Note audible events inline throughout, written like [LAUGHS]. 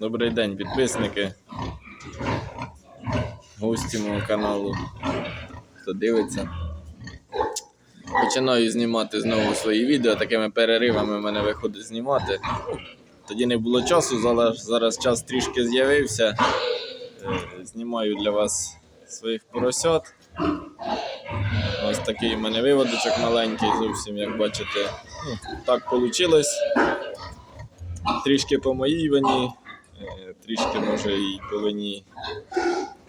Добрий день, підписники. Гості мого каналу. Хто дивиться. Починаю знімати знову свої відео. Такими переривами мене виходить знімати. Тоді не було часу, зараз, час трішки з'явився. Е, Знімаю для вас своїх поросят. Ось такий у мене виводочок маленький, зовсім як бачите. Ну, так вийшло. Трішки по моїй вині, трішки може і по вині.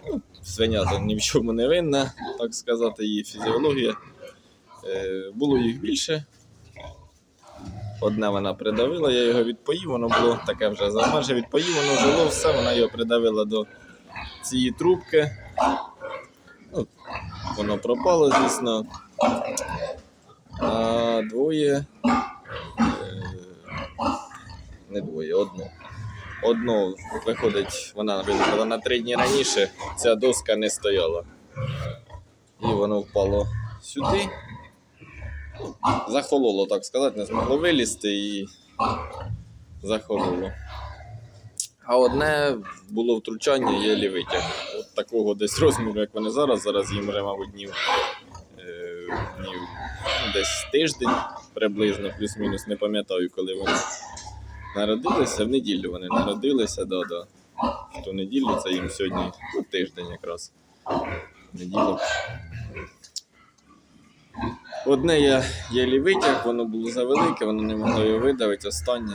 Ну, свинята ні в чому не винна, так сказати, її фізіологія. Е, Було їх більше. Одне вона придавила, я його відпоїв, воно було таке вже замерже відпоїв, воно жило все, вона його придавила до цієї трубки. Ну, воно пропало, звісно. А двоє. е, Не двоє, одно. Одно виходить, вона вилетіла на три дні раніше, ця доска не стояла. І воно впало сюди. Захололо, так сказати, не змогло вилізти і захололо. А одне було втручання, єлі витяг. От такого десь розміру, як вони зараз. Зараз їм вже, мабуть, днів, е, днів ну, десь тиждень приблизно, плюс-мінус, не пам'ятаю, коли вони народилися. В неділю вони народилися, да, да. В ту неділю це їм сьогодні ну, тиждень якраз. Неділю. Одне я єлі витяг, воно було завелике, воно не могло його видавити. Останнє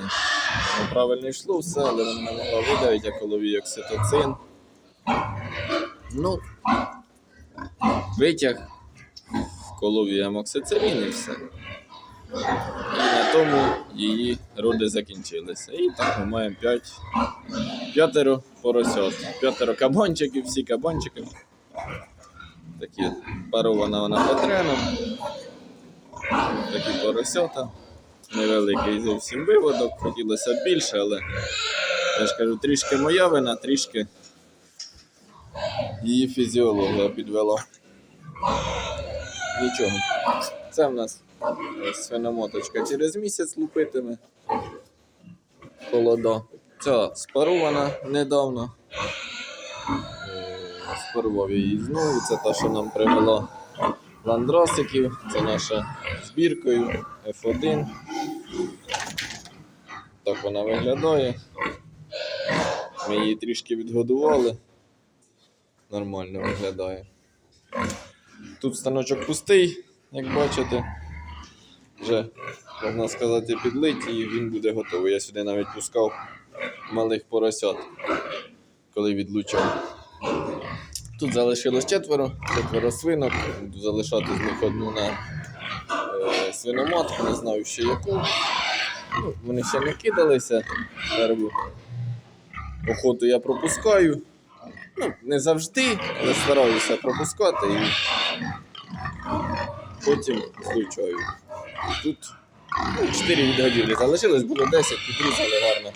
воно правильно йшло все, але воно не могло видавити, як коловій окситоцин. Ну, витяг, вколов їй амоксицилін і все. І на тому її роди закінчилися. І так ми маємо 5, п'ятеро поросят, п'ятеро кабанчиків, всі кабанчики. Такі парована вона патреном. Такі поросята. Невеликий зовсім виводок, хотілося б більше, але я ж кажу, трішки моя вина, трішки її фізіологія підвела. Нічого. Це в нас свиномоточка через місяць лупитиме. Холода. Ця спарована недавно. Е, Спарував її знову. Це та, що нам привела ландрасиків. Це наша збіркою F1. Так вона виглядає. Ми її трішки відгодували. Нормально виглядає. Тут станочок пустий, як бачите. Вже, можна сказати, підлить і він буде готовий. Я сюди навіть пускав малих поросят, коли відлучав. Тут залишилось четверо, четверо свинок. Буду залишати з них одну на е, свиноматку, не знаю ще яку. Ну, вони ще не кидалися. Перву охоту я пропускаю. Ну, не завжди, але стараюся пропускати і потім злучаю. Тут ну, 4 відгодівлі залишилось, було 10, підрізали гарно.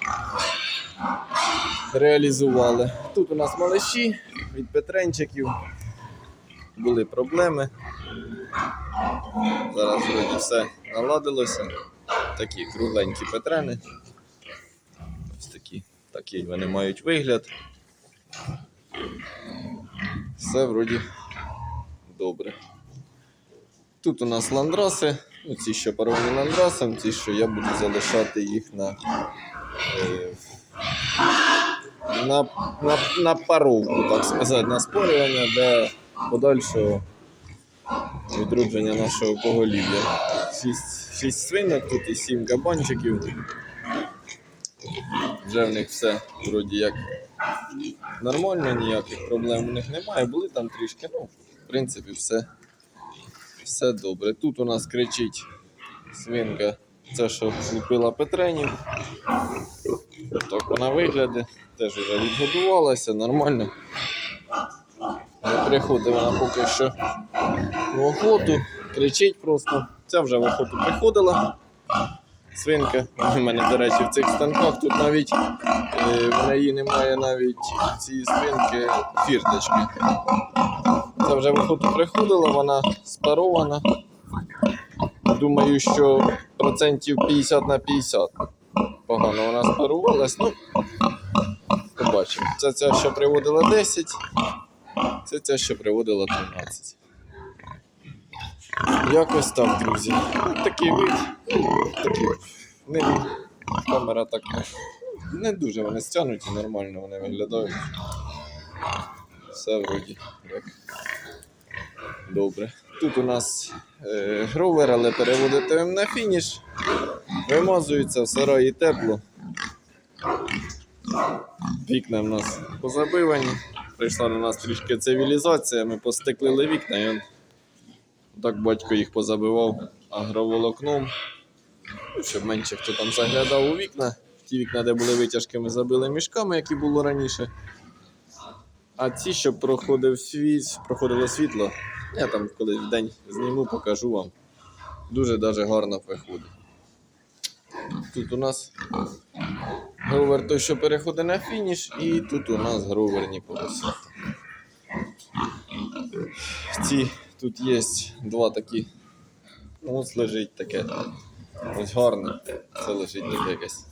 Реалізували. Тут у нас малиші від петренчиків. Були проблеми. Зараз вроді все наладилося. Такі кругленькі петрени. Ось такі, такий вони мають вигляд. Все вроді добре. Тут у нас ландраси, ну, ці, що паровані ландрасом, ці, що я буду залишати їх на, е, на, на, на паровку, так сказати, на спорювання для подальшого відродження нашого поголів'я. Шість, шість свинок, тут і сім кабанчиків. Вже в них все вроді як нормально, ніяких проблем у них немає. Були там трішки, ну, в принципі, все, все добре. Тут у нас кричить свинка, це що лупила Петренів. Так вона виглядає, теж вже відгодувалася, нормально. Не приходить вона поки що в охоту, кричить просто. Ця вже в охоту приходила. Свинка. [LAUGHS] У мене, до речі, в цих станках тут навіть е, в неї немає навіть цієї свинки фірточки. Це вже в охоту приходила, вона спарована. Думаю, що процентів 50 на 50. Погано вона спарувалась. Ну, бачимо. Це ця, що приводила 10, це ця, що приводила 13. Якось так, друзі. Ось Такий вид. Такий. Не, камера так не, дуже вони стягнуті, нормально вони виглядають. Все вроді як добре. Тут у нас е, гровер, але переводити на фініш. Вимазується в сараї тепло. Вікна в нас позабивані. Прийшла до нас трішки цивілізація, ми постеклили вікна і так батько їх позабивав агроволокном, щоб менше хто там заглядав у вікна. Ті вікна, де були витяжки, ми забили мішками, які було раніше. А ці, щоб проходив світ, проходило світло, я там колись в день зніму, покажу вам. Дуже даже гарно виходить. Тут у нас гровер той, що переходить на фініш, і тут у нас гроверні полоси. Ці тут є два такі. Ну, ось лежить таке. Ось гарне. Це лежить таке якесь.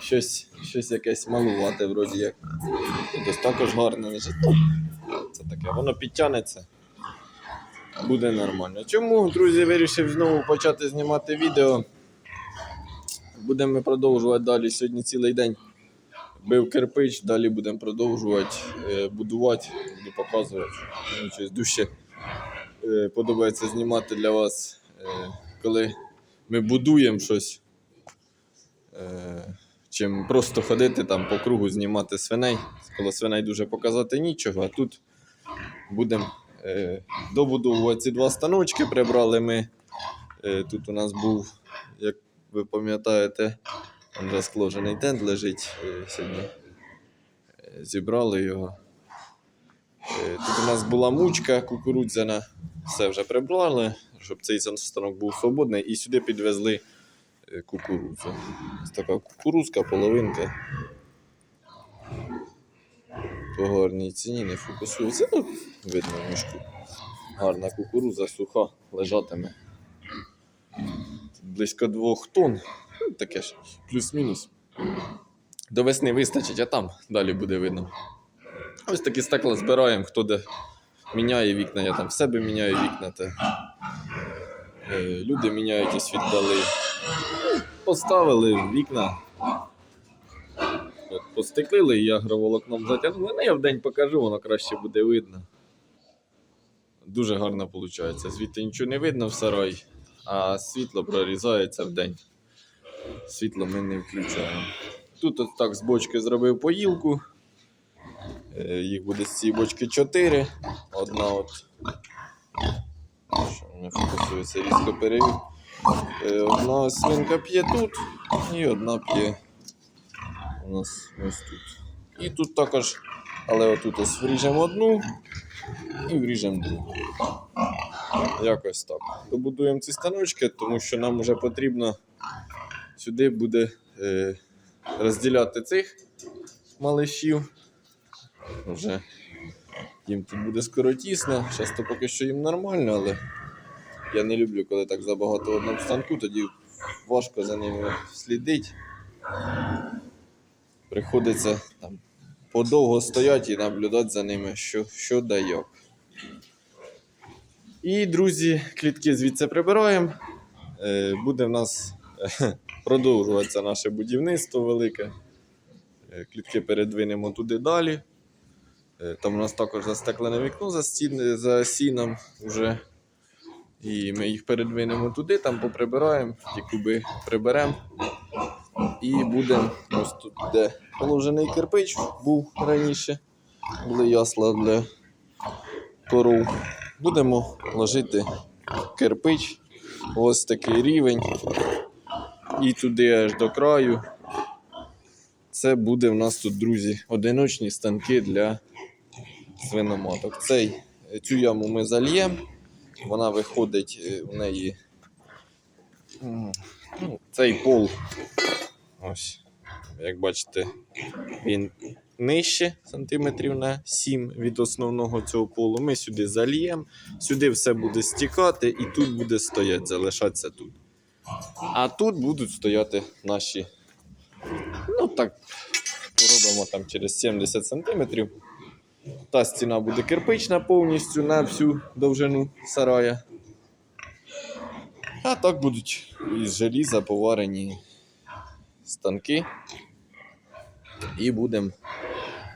Щось, щось якесь малувате, вроді як. Тут також гарне лежить. Це таке, воно підтягнеться. Буде нормально. Чому, друзі, вирішив знову почати знімати відео? Будемо продовжувати далі сьогодні цілий день. Бив кирпич, далі будемо продовжувати е, будувати, буду показувати. Щось дуже е, подобається знімати для вас, е, коли ми будуємо щось. Е, чим просто ходити там по кругу, знімати свиней. Коло свиней дуже показати нічого, а тут будемо е, добудовувати ці два станочки. Прибрали ми. Е, тут у нас був, як ви пам'ятаєте, розкложений тент лежить е, сьогодні. Е, Зібрали його. Е, Тут у нас була мучка кукурудзяна, все вже прибрали, щоб цей станок був свободний, і сюди підвезли е, кукурудзу. Ось така кукурузка, половинка. По гарній ціні не фокусується. Ну, видно мішку. Гарна кукуруза, суха, лежатиме. Близько двох тонн. Ну, таке ж, плюс-мінус. До весни вистачить, а там далі буде видно. Ось такі стекла збираємо, хто де міняє вікна, я там в себе міняю вікна. Та, е, люди міняють ось віддали. Поставили вікна. От, постеклили, і агроволокном затягнули. Ну, я в день покажу, воно краще буде видно. Дуже гарно виходить. Звідти нічого не видно в сараї, а світло прорізається в день. Світло ми не включаємо. Тут от так з бочки зробив поїлку. Е, Їх буде з цієї бочки 4. Одна от. Що не фокусується, різко перевів. Е, Одна свинка п'є тут і одна п'є у нас ось тут. І тут також, але отут ось вріжемо одну і вріжемо другу. Якось так. Добудуємо ці станочки, тому що нам вже потрібно сюди буде е, розділяти цих малишів. Вже їм тут буде скоро тісно. Зараз поки що їм нормально, але я не люблю, коли так забагато в одному станку, тоді важко за ними слідити. Приходиться там подовго стояти і наблюдати за ними, що, що да. І, друзі, клітки звідси прибираємо. Е, Буде в нас е, [LAUGHS] продовжуватися наше будівництво велике. Е, Клітки передвинемо туди далі. Е, Там у нас також застеклене вікно за, стін, за сіном вже. І ми їх передвинемо туди, там поприбираємо, ті куби приберемо. І будемо ось тут, де положений кирпич був раніше. Були ясла для коров. Будемо ложити кирпич. Ось такий рівень. І туди аж до краю. Це буде в нас тут, друзі, одиночні станки для свиноматок. Цей, цю яму ми зальємо. Вона виходить е, у неї. Ну, цей пол. Ось. Як бачите, він нижче сантиметрів на 7 від основного цього полу. Ми сюди зальємо, сюди все буде стікати і тут буде стояти, залишатися тут. А тут будуть стояти наші, ну так, Поробимо там через 70 см. Та стіна буде кирпична повністю на всю довжину сарая. А так будуть із желіза поварені станки. І будемо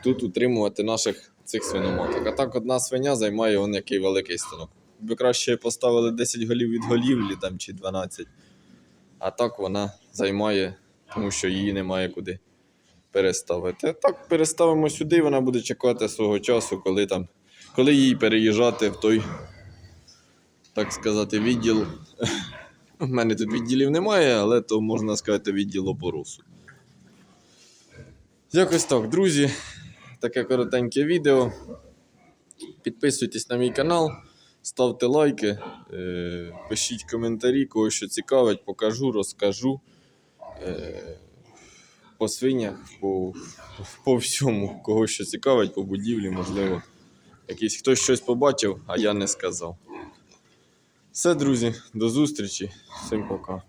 тут утримувати наших цих свиноматок. А так одна свиня займає он який великий станок. Ви краще поставили 10 голів від голівлі там, чи 12. А так вона займає, тому що її немає куди переставити. Так переставимо сюди, вона буде чекати свого часу, коли там, коли їй переїжджати в той, так сказати, відділ. [LAUGHS] У мене тут відділів немає, але то можна сказати відділ опоросу. Якось так, друзі. Таке коротеньке відео. Підписуйтесь на мій канал, ставте лайки, е, пишіть коментарі, кого що цікавить, покажу, розкажу. По свинях, по, по всьому, кого що цікавить, по будівлі, можливо. Якийсь хтось щось побачив, а я не сказав. Все, друзі, до зустрічі. Всім пока.